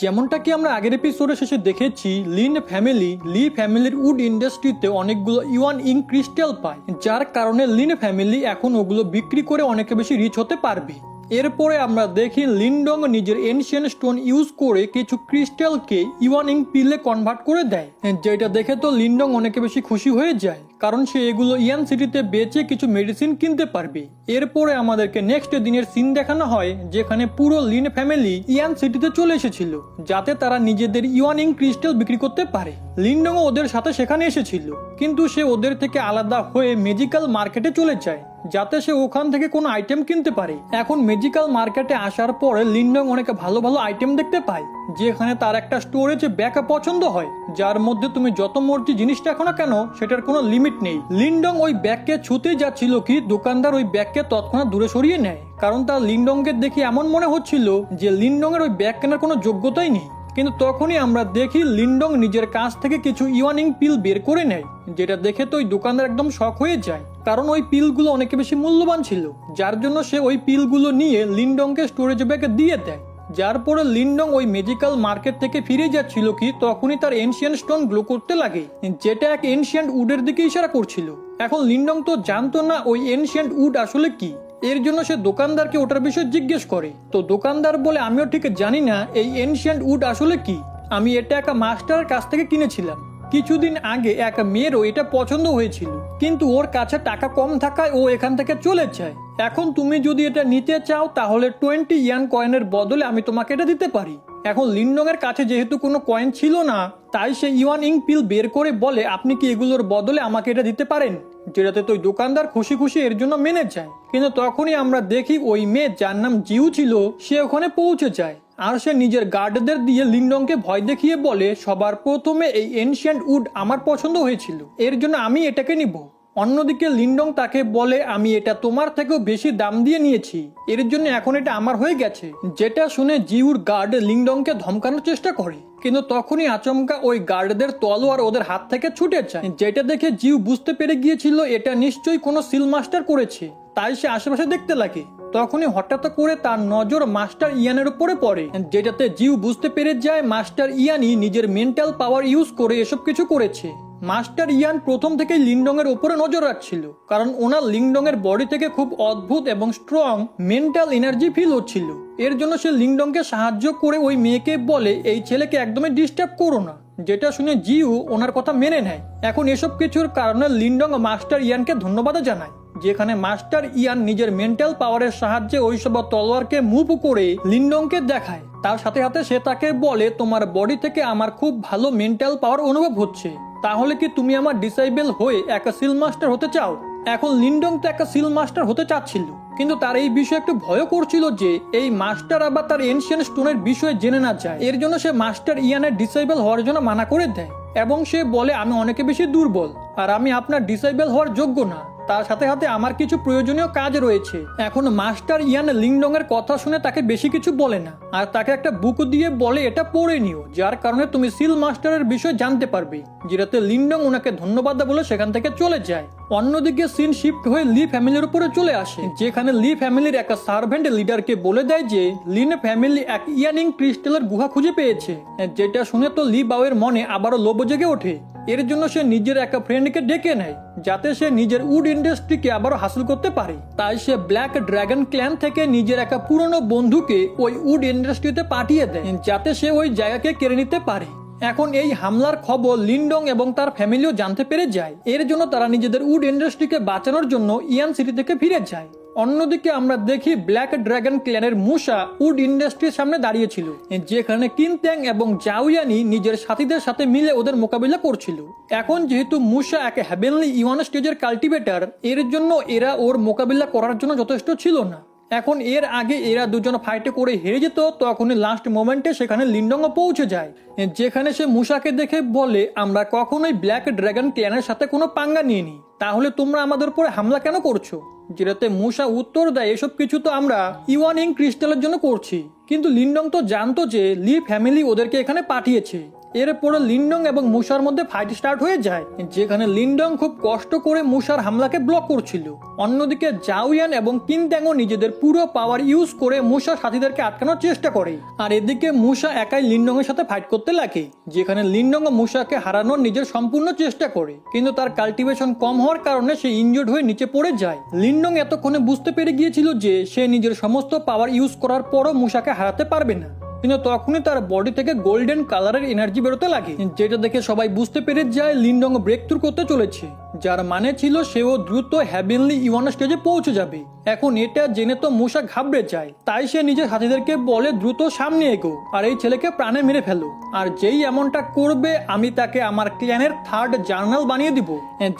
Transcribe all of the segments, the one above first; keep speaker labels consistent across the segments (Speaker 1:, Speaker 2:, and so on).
Speaker 1: যেমনটা কি আমরা আগের এপিসোডের শেষে দেখেছি লিন ফ্যামিলি লি ফ্যামিলির উড ইন্ডাস্ট্রিতে অনেকগুলো ইওয়ান ইং ক্রিস্টাল পায়, যার কারণে লিন ফ্যামিলি এখন ওগুলো বিক্রি করে অনেক বেশি রিচ হতে পারবে। এরপরে আমরা দেখি লিনডং নিজের এনশিয়ান স্টোন ইউজ করে কিছু ক্রিস্টালকে ইওয়ান ইং পিলে কনভার্ট করে দেয়, যেটা দেখে তো লিনডং অনেক বেশি খুশি হয়ে যায়। কারণ সে এগুলো ইয়ান সিটিতে বেচে কিছু মেডিসিন কিনতে পারবে। এরপরে আমাদেরকে নেক্সট দিনের সিন দেখানো হয়, যেখানে পুরো লিন ফ্যামিলি ইয়ান সিটিতে চলে এসেছিল, যাতে তারা নিজেদের ইওয়ানিং ক্রিস্টাল বিক্রি করতে পারে। লিনডং ওদের সাথে সেখানে এসেছিল, কিন্তু সে ওদের থেকে আলাদা হয়ে মেজিক্যাল মার্কেটে চলে যায়, যাতে সে ওখান থেকে কোনো আইটেম কিনতে পারে। এখন মেজিক্যাল মার্কেটে আসার পরে লিন্ডং অনেক ভালো ভালো আইটেম দেখতে পায়, যেখানে তার একটা স্টোরেজ ব্যাগ পছন্দ হয়, যার মধ্যে তুমি যত মর্জি জিনিস রাখো না কেন, সেটার কোনো লিমিট নেই। লিন্ডং ওই ব্যাগকে ছুতে যাচ্ছিল কি? দোকানদার ওই ব্যাগকে তৎক্ষণাৎ দূরে সরিয়ে নেয়। কারণ তার লিন্ডংকে দেখে এমন মনে হচ্ছিল যে লিন্ডং এর ওই ব্যাগ কেনার কোনো যোগ্যতাই নেই। কিন্তু তখনই আমরা দেখি লিন্ডং নিজের কাছ থেকে কিছু ইওয়ানিং পিল বের করে নেয়, যেটা দেখে তো ওই দোকানদার একদম শখ হয়ে যায়। কারণ ওই পিলগুলো অনেক বেশি মূল্যবান ছিল, যার জন্য সে ওই পিলগুলো নিয়ে লিন্ডংকে স্টোরেজ ব্যাগে দিয়ে দেয়। যার পরে লিন্ডং ওই মেজিক্যাল মার্কেট থেকে ফিরে যাচ্ছিল কি, তখনই তার এনশিয়ান স্টোন গ্লো করতে লাগে। যেটা এক এনশিয়ান্ট উডের দিকে ইশারা করছিল। এখন লিন্ডং তো জানতো না ওই এনশিয়ান্ট উড আসলে কি। এর জন্য সে দোকানদারকে ওটার বিষয়ে জিজ্ঞেস করে। তো দোকানদার বলে, আমিও ঠিক জানি না এই এনশিয়ান্ট উড আসলে কি। আমি এটা একটা মাস্টারের কাছ থেকে কিনেছিলাম। কিছুদিন আগে এক মেয়েরও এটা পছন্দ হয়েছিল। কিন্তু ওর কাছে টাকা কম থাকায় ও এখান থেকে চলে যায়। এখন তুমি যদি এটা নিতে চাও, তাহলে টোয়েন্টি ইয়ান কয়েনের বদলে আমি তোমাকে এটা দিতে পারি। এখন লিন্ডং এর কাছে যেহেতু কোনো কয়েন ছিল না, তাই সে ইওয়ান ইং পিল বের করে বলে, আপনি কি এগুলোর বদলে আমাকে এটা দিতে পারেন? যেটাতে তো দোকানদার খুশি খুশি এর জন্য মেনে যায়। কিন্তু তখনই আমরা দেখি ওই মেয়ে যার নাম জিউ ছিল, সে ওখানে পৌঁছে যায়। আর সে নিজের গার্ডদের দিয়ে লিংডংকে ভয় দেখিয়ে বলে, সবার প্রথমে এই এনশিয়েন্ট উড আমার পছন্দ হয়েছিল। এর জন্য আমি এটাকে নিব। অন্যদিকে লিন্ডং তাকে বলে, আমি এটা তোমার থেকেও বেশি দাম দিয়ে নিয়েছি। এর জন্য এখন এটা আমার হয়ে গেছে। যেটা শুনে জিউর গার্ড লিংডংকে ধমকানোর চেষ্টা করে। কিন্তু তখনই আচমকা ওই গার্ডদের তলোয়ার ওদের হাত থেকে ছুটে যায়। যেটা দেখে জিউ বুঝতে পেরে গিয়েছিল, এটা নিশ্চয়ই কোনো সিল মাস্টার করেছে। তাই সে আশেপাশে দেখতে লাগে। তখনই হঠাৎ করে তার নজর মাস্টার ইয়ানের উপরে পড়ে। যেটাতে জিউ বুঝতে পেরে যায়, মাস্টার ইয়ানই নিজের মেন্টাল পাওয়ার ইউজ করে এসব কিছু করেছে। মাস্টার ইয়ান প্রথম থেকেই লিংডং এর উপরে নজর রাখছিল, কারণ ওনার লিংডং এর বডি থেকে খুব অদ্ভুত এবং স্ট্রং মেন্টাল এনার্জি ফিল হচ্ছিল। এর জন্য সে লিংডংকে সাহায্য করে ওই মেয়েকে বলে, এই ছেলেকে একদমই ডিস্টার্ব করো না। যেটা শুনে জিউ ওনার কথা মেনে নেয়। এখন এসব কিছুর কারণে লিন্ডং মাস্টার ইয়ানকে ধন্যবাদ জানায়, যেখানে মাস্টার ইয়ান নিজের মেন্টাল পাওয়ারের সাহায্যে ওইসব তলোয়ারকে মুভ করে লিন্ডংকে দেখায়। তার সাথে সাথে সে তাকে বলে, তোমার বডি থেকে আমার খুব ভালো মেন্টাল পাওয়ার অনুভব হচ্ছে। তাহলে কি তুমি আমার ডিসাইবেল হয়ে একা সিল মাস্টার হতে চাও? এখন লিন্ডং তো একটা সিল মাস্টার হতে চাচ্ছিল। কিন্তু তার এই বিষয়ে একটু ভয় করছিল যে এই মাস্টার আবার তার এনশিয়ান স্টোনের বিষয়ে জেনে না যায়। এর জন্য সে মাস্টার ইয়ানের ডিসাইবেল হওয়ার জন্য মানা করে দেয়। এবং সে বলে, আমি অনেকে বেশি দুর্বল, আর আমি আপনার ডিসাইবেল হওয়ার যোগ্য না। তার সাথে সাথে আমার কিছু প্রয়োজনীয় কাজ রয়েছে। এখন মাস্টার ইয়ান লিংডং এর কথা শুনে তাকে বেশি কিছু বলে না। আর তাকে একটা বুক দিয়ে বলে এটা পড়ে নিও, যার কারণে তুমি সিল মাস্টারের বিষয় জানতে পারবে। যেটাতে লিংডং ওনাকে ধন্যবাদ বলে সেখান থেকে চলে যায়। অন্যদিকে সিন শিফট হয়ে লি ফ্যামিলির উপরে চলে আসে, যেখানে লি ফ্যামিলির একটা সার্ভেন্ট লিডারকে বলে দেয় যে, লিন ফ্যামিলি এক ইয়ানিং ক্রিস্টালের গুহা খুঁজে পেয়েছে, যেটা শুনে তো লি বাউয়ের মনে আবারও লোভ জেগে ওঠে। এর জন্য সে নিজের একটা ফ্রেন্ডকে ডেকে নেয়, যাতে সে নিজের উড ইন্ডাস্ট্রিকে আবারও হাসিল করতে পারে। তাই সে ব্ল্যাক ড্রাগন ক্ল্যান থেকে নিজের একটা পুরনো বন্ধুকে ওই উড ইন্ডাস্ট্রিতে পাঠিয়ে দেয়, যাতে সে ওই জায়গাকে কেড়ে নিতে পারে। এখন এই হামলার খবর লিন্ডং এবং তার ফ্যামিলিও জানতে পেরে যায়। এর জন্য তারা নিজেদের উড ইন্ডাস্ট্রিকে বাঁচানোর জন্য ইয়ান সিটি থেকে ফিরে যায়। অন্যদিকে আমরা দেখি ব্ল্যাক ড্রাগন ক্ল্যানের মুসা উড ইন্ডাস্ট্রির সামনে দাঁড়িয়েছিল যেখানে কিনত্যাং এবং জাউয়ানি নিজের সাথীদের সাথে মিলে ওদের মোকাবিলা করছিল। এখন যেহেতু মুসা এক হ্যাভেনলি ইওয়ান স্টেজের কাল্টিভেটার এর জন্য এরা ওর মোকাবিলা করার জন্য যথেষ্ট ছিল না। এখন এর আগে এরা দুজন ফাইটে করে হেরে যেত, তখনই লাস্ট মোমেন্টে সেখানে লিন্ডংও পৌঁছে যায়, যেখানে সে মুসাকে দেখে বলে, আমরা কখনোই ব্ল্যাক ড্রাগন ক্ল্যানের সাথে কোনো পাঙ্গা নিইনি। তাহলে তোমরা আমাদের উপরে হামলা কেন করছ? যেটাতে মূষা উত্তর দেয়, এসব কিছু তো আমরা ইওয়ানিং ক্রিস্টালের জন্য করছি। কিন্তু লিন্ডং তো জানতো যে লি ফ্যামিলি ওদেরকে এখানে পাঠিয়েছে। এরপরে লিন্ডং এবং মুসার মধ্যে ফাইট স্টার্ট হয়ে যায়, যেখানে লিন্ডং খুব কষ্ট করে মুসার হামলাকে ব্লক করছিল। অন্যদিকে জাউয়ান এবং কিনত্যাংও নিজেদের পুরো পাওয়ার ইউজ করে মুসার সাথীদেরকে আটকানোর চেষ্টা করে। আর এদিকে মুসা একাই লিন্ডং এর সাথে ফাইট করতে লাগে, যেখানে লিন্ডং ও মুসাকে হারানোর নিজের সম্পূর্ণ চেষ্টা করে। কিন্তু তার কাল্টিভেশন কম হওয়ার কারণে সে ইনজোর্ড হয়ে নিচে পড়ে যায়। লিন্ডং এতক্ষণে বুঝতে পেরে গিয়েছিল যে সে নিজের সমস্ত পাওয়ার ইউজ করার পরও মুসাকে হারাতে পারবে না। কিন্তু তখনই তার বডি থেকে গোল্ডেন কালারের এনার্জি বেরোতে লাগে, যেটা দেখে সবাই বুঝতে পেরে যায়, লিন্ডং ব্রেক থ্রু করতে চলেছে। যার মানে ছিল সেও দ্রুত হ্যাভেনলি ইওয়ান স্টেজে পৌঁছে যাবে। এখন এটা জেনে তো মুসা ঘাবড়ে যায়। তাই সে নিজের সাথীদেরকে বলে দ্রুত সামনে এগো আর এই ছেলেকে প্রাণে মেরে ফেলো। আর যেই এমনটা করবে, আমি তাকে আমার ক্ল্যানের থার্ড জার্নাল বানিয়ে দিব।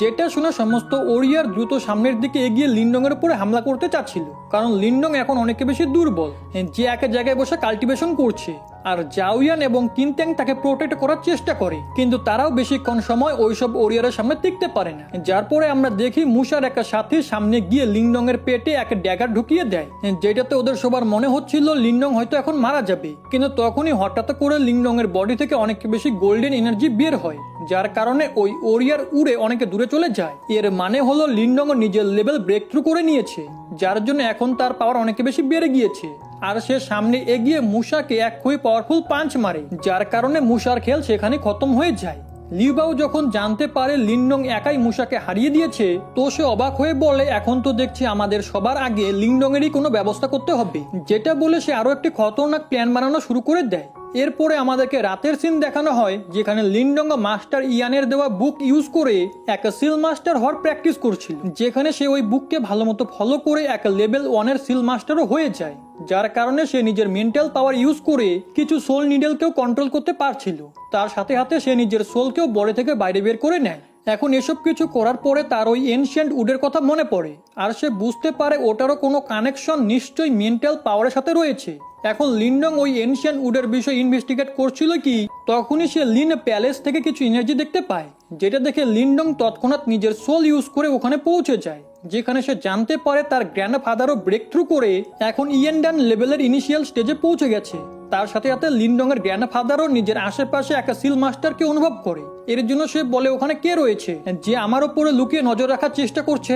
Speaker 1: যেটা শুনে সমস্ত ওরিয়ার দ্রুত সামনের দিকে এগিয়ে লিন্ডং এর উপরে হামলা করতে চাচ্ছিল। কারণ লিন্ডং এখন অনেক বেশি দুর্বল। যে এক জায়গায় বসে কাল্টিভেশন করছে। আর জাউয়ান এবং কিনত্যাং তাকে প্রোটেক্ট করার চেষ্টা করে, কিন্তু তারাও বেশিক্ষণ সময় ওইসব ওরিয়ারের সামনে টিকতে পারে না। যার পরে আমরা দেখি মুসার একটা সাথী সামনে গিয়ে লিংডং এর পেটে এক ড্যাগার ঢুকিয়ে দেয়। যেটাতে ওদের সবার মনে হচ্ছিল লিংডং হয়তো এখন মারা যাবে। কিন্তু তখনই হঠাৎ করে লিংডং এর বডি থেকে অনেক বেশি গোল্ডেন এনার্জি বের হয়, যার কারণে ওই ওরিয়ার উড়ে অনেকে দূরে চলে যায়। এর মানে হলো লিংডং নিজের লেভেল ব্রেক থ্রু করে নিয়েছে, যার জন্য এখন তার পাওয়ার অনেক বেশি বেড়ে গিয়েছে। আর সে সামনে এগিয়ে মুসাকে এক খুবই পাওয়ারফুল পাঞ্চ মারে, যার কারণে মুসার খেল সেখানে খতম হয়ে যায়। লিউবাও যখন জানতে পারে লিন্ডং একাই মুসাকে হারিয়ে দিয়েছে, তো সে অবাক হয়ে বলে, এখন তো দেখছি আমাদের সবার আগে লিন্ডং এরই কোনো ব্যবস্থা করতে হবে। যেটা বলে সে আরও একটি খতরনাক প্ল্যান বানানো শুরু করে দেয়। এরপরে আমাদেরকে রাতের সিন দেখানো হয়, যেখানে লিনডঙ্গ মাস্টার ইয়ানের দেওয়া বুক ইউজ করে একটা সিল মাস্টার হওয়ার প্র্যাকটিস করছিল, যেখানে সে ওই বুককে ভালো মতো ফলো করে এক লেভেল ওয়ানের সিল মাস্টারও হয়ে যায়, যার কারণে সে নিজের মেন্টাল পাওয়ার ইউজ করে কিছু সোল নিডেলকেও কন্ট্রোল করতে পারছিল, তার সাথে সাথে সে নিজের সোলকেও বড়ে থেকে বাইরে বের করে নেয়। এখন এসব কিছু করার পরে তার ওই এনশিয়েন্ট উডের কথা মনে পড়ে। আর সে বুঝতে পারে ওটারও কোনো কানেকশন নিশ্চয়ই মেন্টাল পাওয়ারের সাথে রয়েছে। এখন লিন্ডং ওই এনশিয়ান উডের বিষয়ে ইনভেস্টিগেট করছিল কি, তখনই সে লিন প্যালেস থেকে কিছু এনার্জি দেখতে পায়, যেটা দেখে লিন্ডং তৎক্ষণাৎ নিজের সোল ইউজ করে ওখানে পৌঁছে যায়, যেখানে সে জানতে পারে তার গ্র্যান্ড ফাদারও ব্রেক থ্রু করে এখন ইয়েন্ডান লেভেলের ইনিশিয়াল স্টেজে পৌঁছে গেছে। তার সাথে সাথে লিন্ডং এর গ্র্যান্ড ফাদারও নিজের আশেপাশে একটা সিল মাস্টারকে অনুভব করে। এর জন্য সে বলে, ওখানে কে রয়েছে? যে আমার ওপরে লুকিয়ে নজর রাখার চেষ্টা করছে?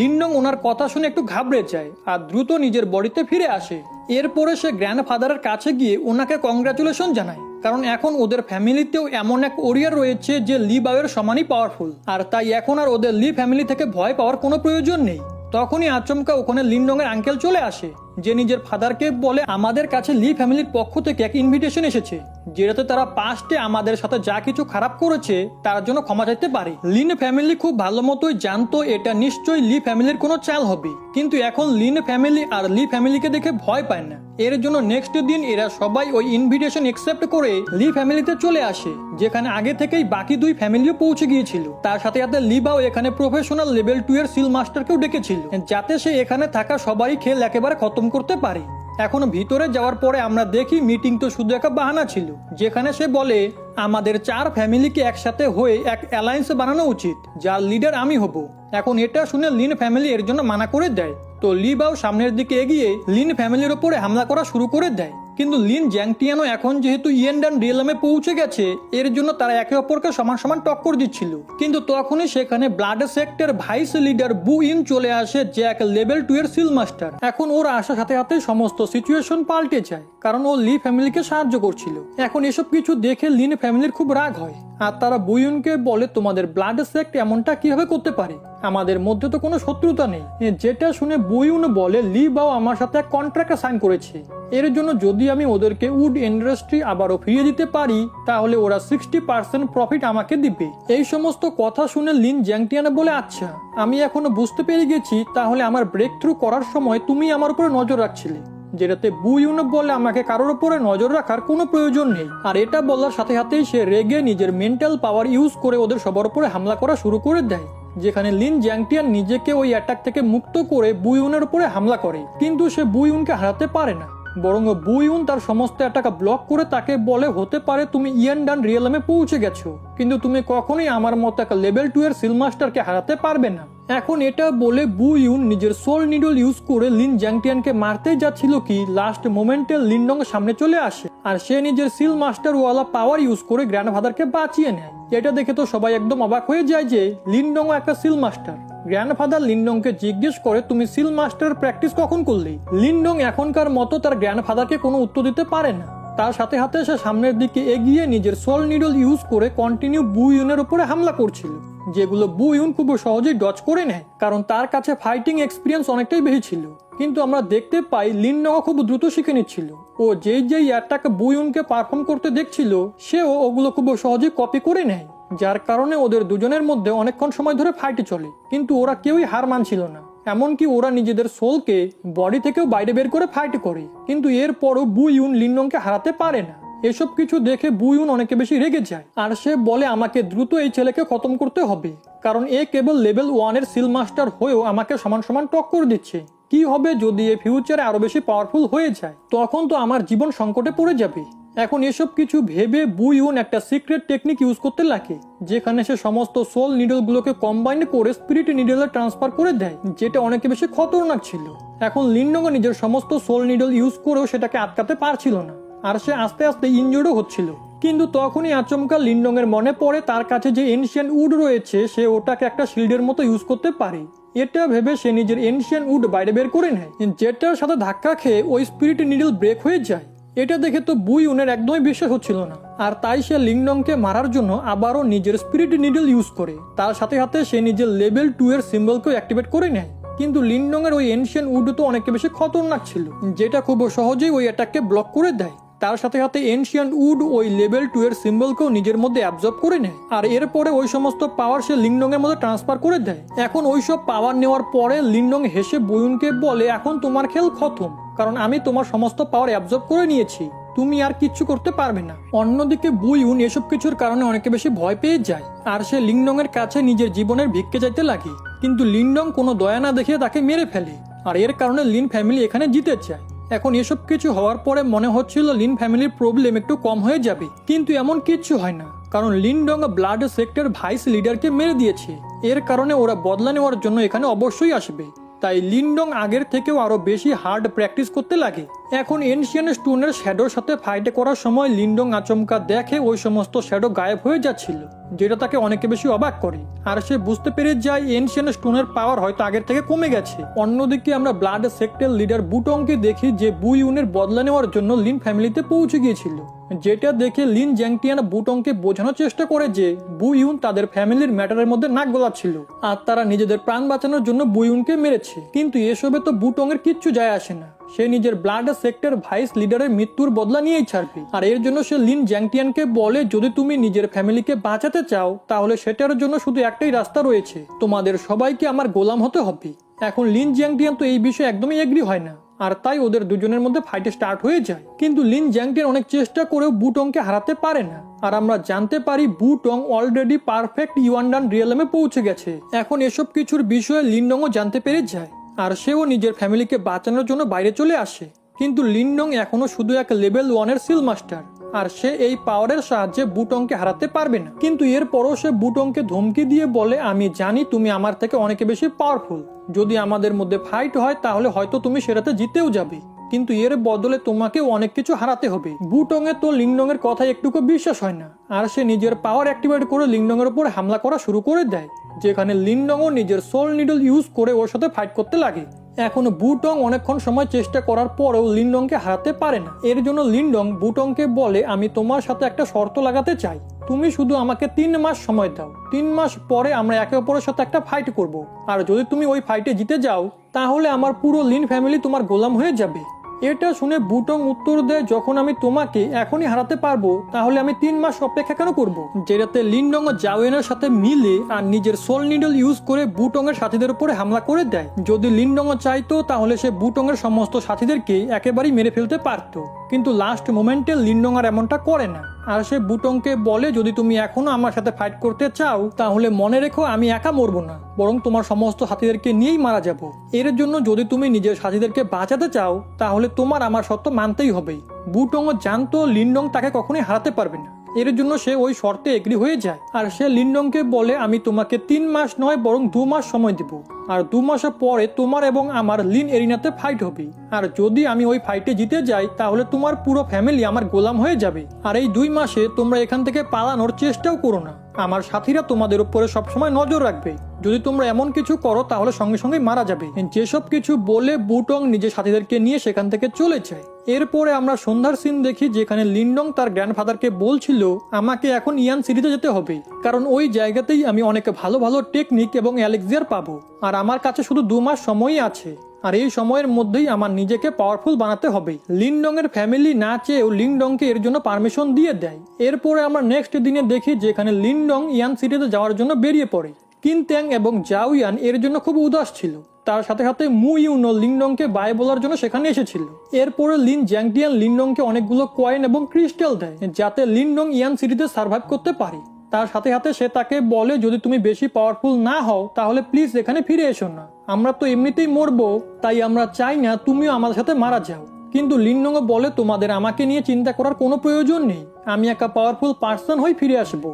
Speaker 1: লিন্ডং ওনার কথা শুনে একটু ঘাবড়ে যায় আর দ্রুত নিজের বডিতে ফিরে আসে। এরপরে সে গ্র্যান্ড ফাদারের কাছে গিয়ে ওনাকে কংগ্রাচুলেশন জানায়, কারণ এখন ওদের ফ্যামিলিতেও এমন এক ওরিয়ার রয়েছে যে লি বাউয়ের সমানই পাওয়ারফুল আর তাই এখন আর ওদের লি ফ্যামিলি থেকে ভয় পাওয়ার কোনো প্রয়োজন নেই। তখনই আচমকা ওখানে লিনডং এর আঙ্কেল চলে আসে। যে নিজের ফাদারকে বলে আমাদের কাছে লি ফ্যামিলির পক্ষ থেকে এক ইনভিটেশন এসেছে, যেটাতে তারা পাস্টে আমাদের সাথে যা কিছু খারাপ করেছে, তার জন্য ক্ষমা চাইতে পারে। লিন ফ্যামিলি খুব ভালো মতোই জানতো, এটা নিশ্চয়ই লি ফ্যামিলির কোনো চাল হবে। কিন্তু এখন লিন ফ্যামিলি আর লি ফ্যামিলিকে দেখে ভয় পায় না। এর জন্য নেক্সট দিন এরা সবাই ওই ইনভিটেশন একসেপ্ট করে লি ফ্যামিলিতে চলে আসে, যেখানে আগে থেকেই বাকি দুই ফ্যামিলিও পৌঁছে গিয়েছিল। তার সাথে সাথে লিবাও এখানে প্রফেশনাল লেভেল টু এর সিল মাস্টারকেও ডেকেছিল, যাতে সে এখানে থাকা সবাই খেল একেবারে খতম করতে পারি। এখন ভিতরে যাওয়ার পরে আমরা দেখি মিটিং তো শুধু একটা বাহানা ছিল, যেখানে সে বলে, আমাদের চার ফ্যামিলিকে একসাথে হয়ে এক অ্যালায়েন্স বানানো উচিত, যার লিডার আমি হব। এখন এটা শুনে লিন ফ্যামিলি এর জন্য মানা করে দেয়। তো লিবাও সামনের দিকে এগিয়ে লিন ফ্যামিলির ওপরে হামলা করা শুরু করে দেয়। কিন্তু লিন জ্যাংটিয়ানো এখন যেহেতু ইয়েন্ডান রিয়েলামে পৌঁছে গেছে, এর জন্য তারা একে অপরকে সমান সমান টক্কর দিচ্ছিল। কিন্তু তখনই সেখানে blood sector vice leader Bu Yin চলে আসে যে এক লেভেল টু এর সিল মাস্টার। এখন ওর আসার সাথে সাথে সমস্ত সিচুয়েশন পাল্টে যায়, কারণ ও লি ফ্যামিলিকে সাহায্য করছিল। এখন এসব কিছু দেখে লিন ফ্যামিলির খুব রাগ হয়। আর তারা বুইনকে বলে, তোমাদের ব্লাড সেক্ট এমনটা কীভাবে করতে পারে? আমাদের মধ্যে তো কোনো শত্রুতা নেই। যেটা শুনে বুইউন বলে, লি বাও আমার সাথে এক কন্ট্রাক্ট সাইন করেছে। এর জন্য যদি আমি ওদেরকে উড ইন্ডাস্ট্রি আবারও ফিরিয়ে দিতে পারি, তাহলে ওরা সিক্সটি পার্সেন্ট প্রফিট আমাকে দিবে। এই সমস্ত কথা শুনে লিন জ্যাংটিয়ানা বলে আচ্ছা আমি এখনও বুঝতে পেরে গেছি, তাহলে আমার ব্রেক থ্রু করার সময় তুমি আমার উপরে নজর রাখছিলে। যেটাতে বুইউন বলে, আমাকে কারোর উপরে নজর রাখার কোনো প্রয়োজন নেই। আর এটা বলার সাথে সাথেই সে রেগে নিজের মেন্টাল পাওয়ার ইউজ করে ওদের সবার উপরে হামলা করা শুরু করে দেয়, যেখানে লিন জ্যাংটিয়ান নিজেকে ওই অ্যাটাক থেকে মুক্ত করে বুইউনের উপরে হামলা করে। কিন্তু সে বুইউনকে হারাতে পারে না। বরং বুইউন তার সমস্ত অ্যাটাকা ব্লক করে তাকে বলে, হতে পারে তুমি ইয়ান ডান রিয়েলামে পৌঁছে গেছো, কিন্তু তুমি কখনোই আমার মতো একটা লেভেল টু এর সিলমাস্টারকে হারাতে পারবে না। এখন এটা বলে বু ইউন নিজের সোল নিডল ইউজ করে লিন জ্যাংটিয়ানকে মারতে যাচ্ছিল কি, লাস্ট মোমেন্টে লিনডং সামনে চলে আসে, আর সে নিজের সিল মাস্টার ওয়ালা পাওয়ার ইউজ করে গ্র্যান্ডফাদারকে বাঁচিয়ে নেয়। এটা দেখে তো সবাই একদম অবাক হয়ে যায় যে লিনডং একটা সিল মাস্টার। গ্র্যান্ডফাদার লিনডংকে জিজ্ঞেস করে, তুমি সিল মাস্টার প্র্যাকটিস কখন করলি? লিনডং এখনকার মতো তার গ্র্যান্ডফাদারকে কোনো উত্তর দিতে পারে না। তার সাথে সাথে সে সামনের দিকে এগিয়ে নিজের সোল নিডল ইউজ করে কন্টিনিউ বু ইউনের উপরে হামলা করছিল, যেগুলো বু ইউন খুব সহজেই ডচ করে নেয়, কারণ তার কাছে ফাইটিং এক্সপিরিয়েন্স অনেকটাই বেশি ছিল। কিন্তু আমরা দেখতে পাই লিনডং খুব দ্রুত শিখে নিচ্ছিল, ও যেই যেই অ্যাটাক বু ইউনকে পারফর্ম করতে দেখছিল, সেও ওগুলো খুব সহজেই কপি করে নেয়, যার কারণে ওদের দুজনের মধ্যে অনেকক্ষণ সময় ধরে ফাইটে চলে, কিন্তু ওরা কেউই হার মানছিল না। এমনকি ওরা নিজেদের সোলকে বডি থেকেও বাইরে বের করে ফাইট করে। কিন্তু এরপরও বু ইউন লিনডংকে হারাতে পারে না। এসব কিছু দেখে বুইউন অনেকে বেশি রেগে যায়। আর সে বলে, আমাকে দ্রুত এই ছেলেকে খতম করতে হবে। কারণ এ কেবল লেভেল ওয়ানের সিল মাস্টার হয়েও আমাকে সমান সমান টক্কর দিচ্ছে। কি হবে যদি এ ফিউচারে আরও বেশি পাওয়ারফুল হয়ে যায়? তখন তো আমার জীবন সংকটে পড়ে যাবে। এখন এসব কিছু ভেবে বুইউন একটা সিক্রেট টেকনিক ইউজ করতে লাগে, যেখানে সে সমস্ত সোল নিডলগুলোকে কম্বাইন করে স্পিরিট নিডলে ট্রান্সফার করে দেয়, যেটা অনেক বেশি খতরনাক ছিল। এখন লিন্ডঙ্গ নিজের সমস্ত সোল নিডল ইউজ করেও সেটাকে আটকাতে পারছিল না, আর সে আস্তে আস্তে ইনজোর্ডও হচ্ছিল। কিন্তু তখনই আচমকা লিন্ডং এর মনে পড়ে তার কাছে যে এনশিয়ান উড রয়েছে, সে ওটাকে একটা শিল্ডের মতো ইউজ করতে পারে। এটা ভেবে সে নিজের এনশিয়ান উড বাইরে বের করে নেয়, যেটার সাথে ধাক্কা খেয়ে ওই স্পিরিট নিডল ব্রেক হয়ে যায়। এটা দেখে তো বুই উনের একদমই বিশ্বাস হচ্ছিল না। আর তাই সে লিংডংকে মারার জন্য আবারও নিজের স্পিরিট নিডল ইউজ করে। তার সাথে সাথে সে নিজের লেভেল টু এর সিম্বলকেও অ্যাক্টিভেট করে নেয়। কিন্তু লিনডং এর ওই এনশিয়ান উড তো অনেক বেশি খতরনাক ছিল, যেটা খুব সহজেই ওই অ্যাটাককে ব্লক করে দেয়। তার সাথে সাথে এনশিয়ান উড ওই লেভেল টু এর সিম্বলকেও নিজের মধ্যে অ্যাবজর্ব করে নেয়। আর এরপরে ওই সমস্ত পাওয়ার সে লিংডং এর মধ্যে ট্রান্সফার করে দেয়। এখন ওই সব পাওয়ার নেওয়ার পরে লিংডং হেসে বয়ুনকে বলে, এখন তোমার খেল খতম, কারণ আমি তোমার সমস্ত পাওয়ার অ্যাবজর্ব করে নিয়েছি। তুমি আর কিচ্ছু করতে পারবে না। অন্যদিকে বুইউন এসব কিছুর কারণে অনেকে বেশি ভয় পেয়ে যায়, আর সে লিংডং এর কাছে নিজের জীবনের ভিক্ষে যাইতে লাগে। কিন্তু লিংডং কোনো দয়া না দেখে তাকে মেরে ফেলে। আর এর কারণে লিন ফ্যামিলি এখানে জিতে যায় এখন এসব কিছু হওয়ার পরে মনে হচ্ছিল লিন ফ্যামিলির প্রবলেম একটু কম হয়ে যাবে। কিন্তু এমন কিচ্ছু হয় না, কারণ লিনডং ব্লাড সেক্টর ভাইস লিডারকে মেরে দিয়েছে। এর কারণে ওরা বদলা নেওয়ার জন্য এখানে অবশ্যই আসবে। তাই লিনডং আগের থেকেও আরও বেশি হার্ড প্র্যাকটিস করতে লাগে। এখন এনশিয়ান স্টোনের শ্যাডোর সাথে ফাইট করার সময় লিনডং আচমকা দেখে ওই সমস্ত শ্যাডো গায়েব হয়ে যাচ্ছিল, যেটা তাকে অনেকে বেশি অবাক করে। আর সে বুঝতে পেরে যায় এনশিয়ান স্টোনের পাওয়ার হয়তো আগের থেকে কমে গেছে। অন্যদিকে আমরা ব্লাড সেক্টর লিডার বুটংকে দেখি যে বুইউনের বদলা নেওয়ার জন্য লিন ফ্যামিলিতে পৌঁছে গিয়েছিল, যেটা দেখে লিন জ্যাংটিয়ান বুটংকে বোঝানোর চেষ্টা করে যে বুইউন তাদের ফ্যামিলির ম্যাটারের মধ্যে নাক গলাচ্ছিল, আর তারা নিজেদের প্রাণ বাঁচানোর জন্য বুইউনকে মেরেছে। কিন্তু এসবে তো বুটং এর কিচ্ছু যায় আসে না। সে নিজের ব্লাড সেক্টর ভাইস লিডারের মৃত্যুর বদলা নিয়েই ছাড়বে। আর এর জন্য সে লিন জ্যাংটিয়ানকে বলে, যদি তুমি নিজের ফ্যামিলিকে বাঁচাতে চাও, তাহলে সেটার জন্য শুধু একটাই রাস্তা রয়েছে। তোমাদের সবাইকে আমার গোলাম হতে হবে। এখন লিন জ্যাংটিয়ান তো এই বিষয়ে একদমই এগ্রি হয় না। আর তাই ওদের দুজনের মধ্যে ফাইট স্টার্ট হয়ে যায়। কিন্তু লিন জ্যাংটেন অনেক চেষ্টা করেও বুটংকে হারাতে পারে না। আর আমরা জানতে পারি বুটং অলরেডি পারফেক্ট ইউয়ান্ডান রিয়েলামে পৌঁছে গেছে। এখন এসব কিছুর বিষয়ে লিনডংও জানতে পেরে যায়। আর সেও নিজের ফ্যামিলিকে বাঁচানোর জন্য বাইরে চলে আসে। কিন্তু লিন্ডং এখনও শুধু এক লেভেল ওয়ানের সিল মাস্টার, আর সে এই পাওয়ারের সাহায্যে বুটংকে হারাতে পারবে না। কিন্তু এরপরও সে বুটংকে ধমকি দিয়ে বলে, আমি জানি তুমি আমার থেকে অনেকে বেশি পাওয়ারফুল যদি আমাদের মধ্যে ফাইট হয়, তাহলে হয়তো তুমি সেটাতে জিতেও যাবে। কিন্তু এর বদলে তোমাকে অনেক কিছু হারাতে হবে। বুটং এ তো লিংডং এর কথা একটুকু বিশ্বাস হয় না। আর সে নিজের পাওয়ার অ্যাক্টিভেট করে লিংডং এর উপর হামলা করা শুরু করে দেয়, যেখানে লিংডংও নিজের সোল নিডল ইউজ করে ওর সাথে ফাইট করতে লাগে। এখন বুটং অনেকক্ষণ সময় চেষ্টা করার পরেও লিনডংকে হারাতে পারে না। এর জন্য লিনডং বুটংকে বলে, আমি তোমার সাথে একটা শর্ত লাগাতে চাই। তুমি শুধু আমাকে তিন মাস সময় দাও। তিন মাস পরে আমরা একে অপরের সাথে একটা ফাইট করব। আর যদি তুমি ওই ফাইটে জিতে যাও, তাহলে আমার পুরো লিন ফ্যামিলি তোমার গোলাম হয়ে যাবে। এটা শুনে বুটং উত্তর দেয়, যখন আমি তোমাকে এখনই হারাতে পারব, তাহলে আমি তিন মাস অপেক্ষা কেন করব? যেটাতে লিনডং ও জাওয়েনের সাথে মিলে আর নিজের সোল নিডল ইউজ করে বুটং এর সাথীদের উপরে হামলা করে দেয়। যদি লিনডং চাইতো, তাহলে সে বুটং এর সমস্ত সাথীদেরকে একেবারেই মেরে ফেলতে পারতো। কিন্তু লাস্ট মোমেন্টে লিনডং আর এমনটা করে না। আর সে বুটংকে বলে, যদি তুমি এখনও আমার সাথে ফাইট করতে চাও, তাহলে মনে রেখো আমি একা মরবো না, বরং তোমার সমস্ত সাথীদেরকে নিয়েই মারা যাব। এর জন্য যদি তুমি নিজের সাথীদেরকে বাঁচাতে চাও, তাহলে তোমার আমার সত্য মানতেই হবে বুটং জানতো লিন্ডং তাকে কখনোই হারাতে পারবে না। এর জন্য সে ওই শর্তে এগ্রি হয়ে যায়। আর সে লিন্ডংকে বলে, আমি তোমাকে তিন মাস নয়, বরং দু মাস সময় দিব। আর দু মাসের পরে তোমার এবং আমার লিন এরিনাতে ফাইট হবে। আর যদি আমি ওই ফাইটে জিতে যাই, তাহলে তোমার পুরো ফ্যামিলি আমার গোলাম হয়ে যাবে। আর এই দুই মাসে তোমরা এখান থেকে পালানোর চেষ্টাও করো না। আমার সাথীরা তোমাদের উপরে সবসময় নজর রাখবে। যদি তোমরা এমন কিছু করো, তাহলে সঙ্গে সঙ্গে মারা যাবে। যেসব কিছু বলে বুটং নিজের সাথীদেরকে নিয়ে সেখান থেকে চলে যায়। এরপরে আমরা সন্ধ্যার সিন দেখি যেখানে লিন্ডং তার গ্র্যান্ডফাদারকে বলছিল, আমাকে এখন ইয়ান সিটিতে যেতে হবে। কারণ ওই জায়গাতেই আমি অনেক ভালো ভালো টেকনিক এবং অ্যালেক্সিয়ার পাবো। আর আমার কাছে শুধু দু মাস সময়ই আছে। আর এই সময়ের মধ্যেই আমার নিজেকে পাওয়ারফুল বানাতে হবে। লিনডং এর ফ্যামিলি না চেয়েও লিনডংকে এর জন্য পারমিশন দিয়ে দেয়। এরপরে আমরা নেক্সট দিনে দেখি যেখানে লিনডং ইয়ান সিটিতে যাওয়ার জন্য বেরিয়ে পড়ে। কিনত্যাং এবং জাও ইয়ান এর জন্য খুব উদাস ছিল। তার সাথে সাথে মু ইউনো লিনডংকে বাই বলার জন্য সেখানে এসেছিল। এরপরে লিন জ্যাংটিয়ান লিনডংকে অনেকগুলো কয়েন এবং ক্রিস্টাল দেয়, যাতে লিনডং ইয়ান সিটিতে সার্ভাইভ করতে পারে। তার সাথে সাথে সে তাকে বলে, যদি তুমি বেশি পাওয়ারফুল না হও, তাহলে প্লিজ এখানে ফিরে এসো না। আমরা তো এমনিতেই মরবো, তাই আমরা চাই না তুমিও আমাদের সাথে মারা যাও। কিন্তু লিনডং বলে, তোমাদের আমাকে নিয়ে চিন্তা করার কোনো প্রয়োজন নেই। আমি একটা পাওয়ারফুল পার্সন হয়ে ফিরে আসব।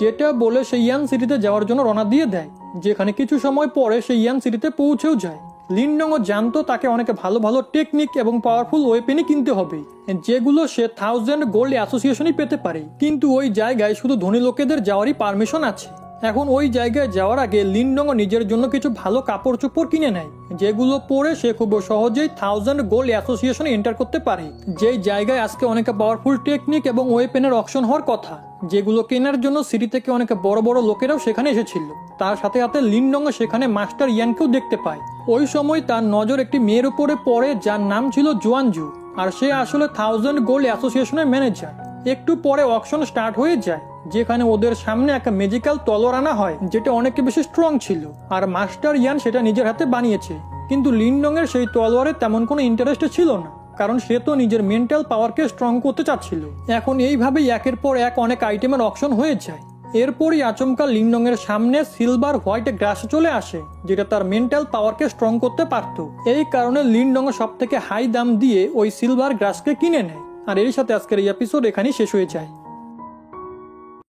Speaker 1: যেটা বলে সে ইয়ান সিটিতে যাওয়ার জন্য রওনা দিয়ে দেয়, যেখানে কিছু সময় পরে সে ইয়ান সিটিতে পৌঁছেও যায়। লিনডংও জানতো তাকে অনেক ভালো ভালো টেকনিক এবং পাওয়ারফুল ওয়েপেনই কিনতে হবে, যেগুলো সে থাউজেন্ড গোল্ড অ্যাসোসিয়েশনই পেতে পারে। কিন্তু ওই জায়গায় শুধু ধনী লোকেদের যাওয়ারই পারমিশন আছে। এখন ওই জায়গায় যাওয়ার আগে লিনডং নিজের জন্য কিছু ভালো কাপড় চোপড় কিনে নেয়। যেগুলো পরে সে খুব সহজেই থাউজেন্ড গোল্ড অ্যাসোসিয়েশনে এন্টার করতে পারে। যেই জায়গায় আজকে অনেক পাওয়ারফুল টেকনিক এবং ওয়েপেনের অপশন হওয়ার কথা, যেগুলো কেনার জন্য সিটি থেকে অনেক বড় বড় লোকেরাও সেখানে এসেছিল। তার সাথে সাথে লিনডং সেখানে মাস্টার ইয়ানকেও দেখতে পায়। ওই সময় তার নজর একটি মেয়ের উপরে পড়ে, যার নাম ছিল জোয়ানজু। আর সে আসলে থাউজেন্ড গোল্ড অ্যাসোসিয়েশনের ম্যানেজার একটু পরে অকশন স্টার্ট হয়ে যায়। যেখানে ওদের সামনে একটা ম্যাজিক্যাল তলোয়ার আনা হয়, যেটা অনেক বেশি স্ট্রং ছিল। আর মাস্টার ইয়ান সেটা নিজের হাতে বানিয়েছে। কিন্তু লিনডং এর সেই তলোয়ারে তেমন কোনো ইন্টারেস্ট ছিল না, কারণ সে তো নিজের মেন্টাল পাওয়ারকে স্ট্রং করতে চাচ্ছিল। এখন এইভাবেই একের পর এক অনেক আইটেমের অপশন হয়ে যায়। এরপরই আচমকা লিংডং এর সামনে সিলভার হোয়াইট গ্রাস চলে আসে, যেটা তার মেন্টাল পাওয়ারকে স্ট্রং করতে পারত। এই কারণে লিনডং সব থেকে হাই দাম দিয়ে ওই সিলভার গ্রাসকে কিনে নেয়। আর এর সাথে আজকের এই এপিসোড এখানেই শেষ হয়ে যায়।